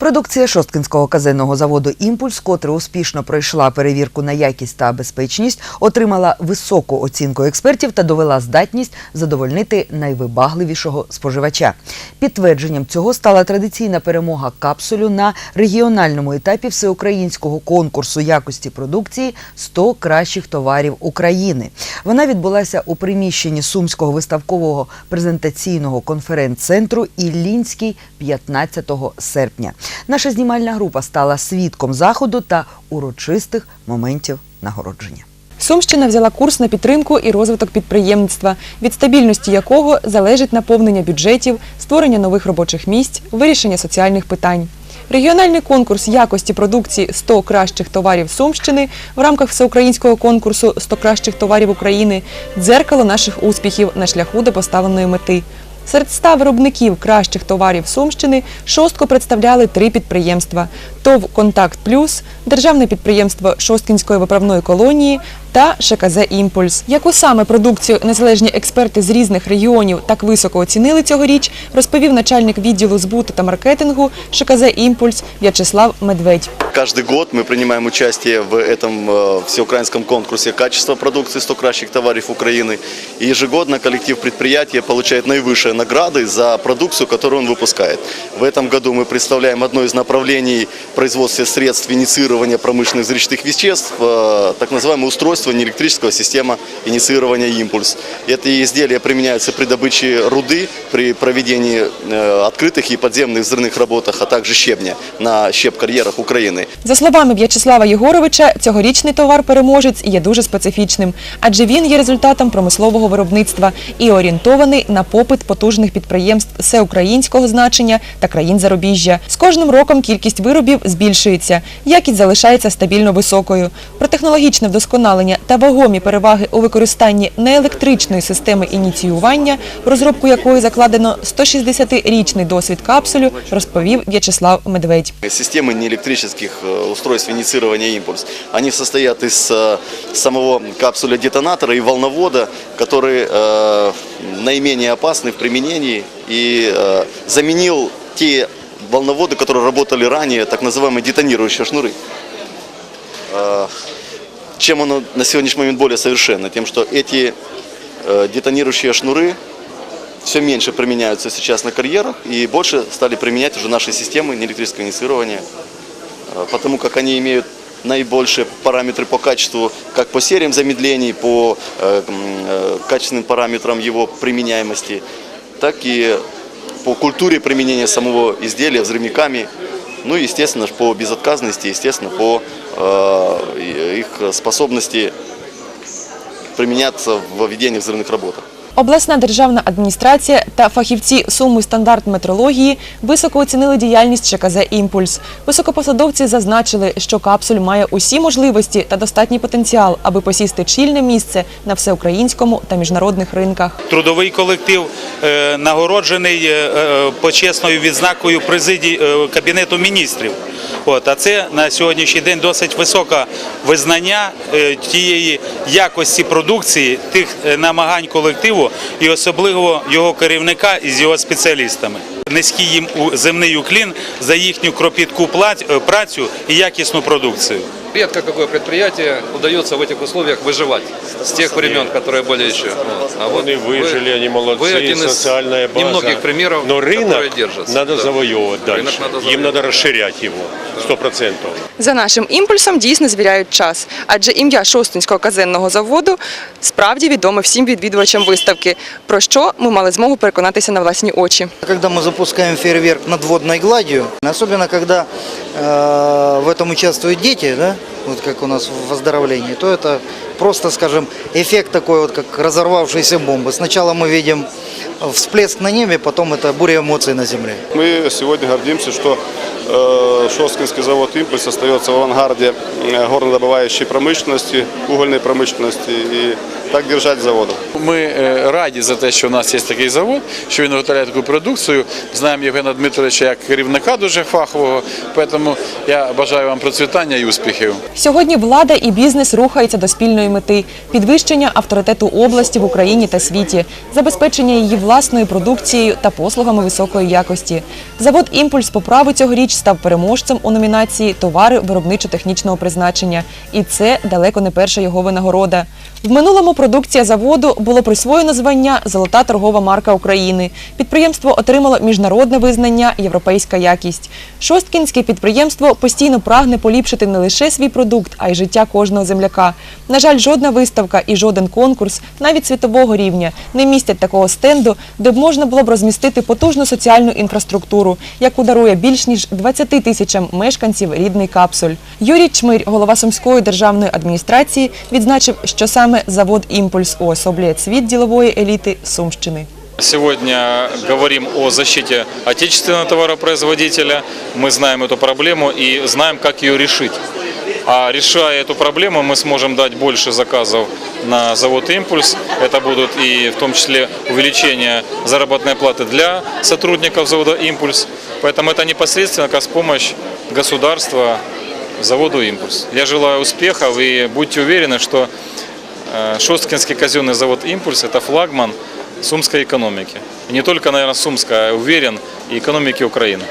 Продукція Шосткинського казенного заводу Імпульс, котра успішно пройшла перевірку на якість та безпечність, отримала високу оцінку експертів та довела здатність задовольнити найвибагливішого споживача. Підтвердженням цього стала традиційна перемога капсулю на регіональному етапі всеукраїнського конкурсу якості продукції «100 кращих товарів України. Вона відбулася у приміщенні Сумського виставкового презентаційного конференц-центру Іллінський 15 серпня. Наша знімальна група стала свідком заходу та урочистих моментів нагородження. Сумщина взяла курс на підтримку і розвиток підприємництва, від стабільності якого залежить наповнення бюджетів, створення нових робочих місць, вирішення соціальних питань. Регіональний конкурс якості продукції «100 кращих товарів Сумщини в рамках всеукраїнського конкурсу «100 кращих товарів України дзеркало наших успіхів на шляху до поставленої мети. Серед ста виробників кращих товарів Сумщини шостку представляли три підприємства: ТОВ Контакт Плюс, державне підприємство Шосткінської виправної колонії та ШКЗ Імпульс. Яку саме продукцію незалежні експерти з різних регіонів так високо оцінили цьогоріч, розповів начальник відділу збуту та маркетингу ШКЗ Імпульс В'ячеслав Медведь. Каждый год мы принимаем участие в этом э, всеукраинском конкурсе качества продукции 100 кращих товаров Украины. И ежегодно коллектив предприятия получает наивысшие награды за продукцию, которую он выпускает. В этом году мы представляем одно из направлений производства средств инициирования промышленных взрывчатых веществ, э, так называемое устройство неэлектрического система инициирования импульс. Эти изделия применяются при добыче руды, при проведении э, открытых и подземных взрывных работах, а также щебня на щеб-карьерах Украины. За словами В'ячеслава Єгоровича, цьогорічний товар-переможець є дуже специфічним, адже він є результатом промислового виробництва і орієнтований на попит потужних підприємств всеукраїнського значення та країн зарубіжжя. З кожним роком кількість виробів збільшується, якість залишається стабільно високою. Про технологічне вдосконалення та вагомі переваги у використанні неелектричної системи ініціювання, в розробку якої закладено 160-річний досвід капсулю, розповів В'ячеслав Медведь. Системы неэлектрических э, устройств инициирования импульс, они состоят из э, самого капсуля-детонатора и волновода, который э, наименее опасны в применении и заменил те волноводы, которые работали ранее, так называемые детонирующие шнуры. Чем оно на сегодняшний момент более совершенно? Тем, что эти детонирующие шнуры все меньше применяются сейчас на карьерах и больше стали применять уже наши системы неэлектрического инициирования, потому как они имеют наибольшие параметры по качеству, как по сериям замедлений, по э, э, качественным параметрам его применяемости, так и по культуре применения самого изделия взрывниками, ну и, естественно, по безотказности, естественно, по э, их способности применяться в ведении взрывных работах. Обласна державна адміністрація та фахівці Суми стандарт метрології високо оцінили діяльність ШКЗ «Імпульс». Високопосадовці зазначили, що капсуль має усі можливості та достатній потенціал, аби посісти чільне місце на всеукраїнському та міжнародних ринках. Трудовий колектив е, нагороджений е, е, почесною відзнакою президії Кабінету міністрів. От, а це на сьогоднішній день досить високе визнання е, тієї якості продукції, тих е, намагань колективу і особливо його керівника із його спеціалістами. Низький їм земний уклін за їхню кропітку е, працю і якісну продукцію Редко какое предприятие удается в этих условиях выживать с тех времен, которые были еще. Вот. А Они выжили, они молодцы, вы один из социальная база. немногих примеров, Но рынок которые держатся. надо Да. завоевывать Рынок дальше. надо Им завоевывать. надо расширять его, сто процентов. За нашим імпульсом дійсно звіряють час, адже ім'я Шостинського казенного заводу справді відоме всім відвідувачам виставки, про що ми мали змогу переконатися на власні очі. Когда мы запускаем фейерверк над водной гладью, особенно когда э, в этом участвуют дети, да, вот как у нас в оздоровлении, то это просто, скажем, эффект такой вот, как разорвавшейся бомбы. Сначала мы видим всплеск на небе, потом это буря эмоций на земле. Мы сегодня гордимся, что э, Шосткинский завод «Импульс» остается в авангарде э, горнодобывающей промышленности, угольной промышленности и так держать заводу. Ми е, раді за те, що у нас є такий завод, що він виготовляє таку продукцію. Знаємо Євгена Дмитровича як керівника дуже фахового. Тому я бажаю вам процвітання і успіхів. Сьогодні влада і бізнес рухаються до спільної мети підвищення авторитету області в Україні та світі, забезпечення її власною продукцією та послугами високої якості. Завод Імпульс по праву цьогоріч став переможцем у номінації Товари виробничо-технічного призначення. І це далеко не перша його винагорода. В минулому продукція заводу було присвоєно звання Золота торгова марка України. Підприємство отримало міжнародне визнання Європейська якість. Шосткінське підприємство постійно прагне поліпшити не лише свій продукт, а й життя кожного земляка. На жаль, жодна виставка і жоден конкурс, навіть світового рівня, не містять такого стенду, де б можна було б розмістити потужну соціальну інфраструктуру, яку дарує більш ніж 20 тисячам мешканців рідний капсуль. Юрій Чмирь, голова Сумської державної адміністрації, відзначив, що саме завод Імпульс уособлює цвіт ділової еліти Сумщини. Сегодня говорим о защите отечественного товаропроизводителя. Мы знаем эту проблему и знаем, как ее решить. А решая эту проблему, мы сможем дать больше заказов на завод «Импульс». Это будут и в том числе увеличение заработной платы для сотрудников завода «Импульс». Поэтому это непосредственно как помощь государства заводу «Импульс». Я желаю успехов и будьте уверены, что э, Шосткинский казенный завод «Импульс» – это флагман сумской экономики. И не только, наверное, сумской, а уверен, и экономики Украины.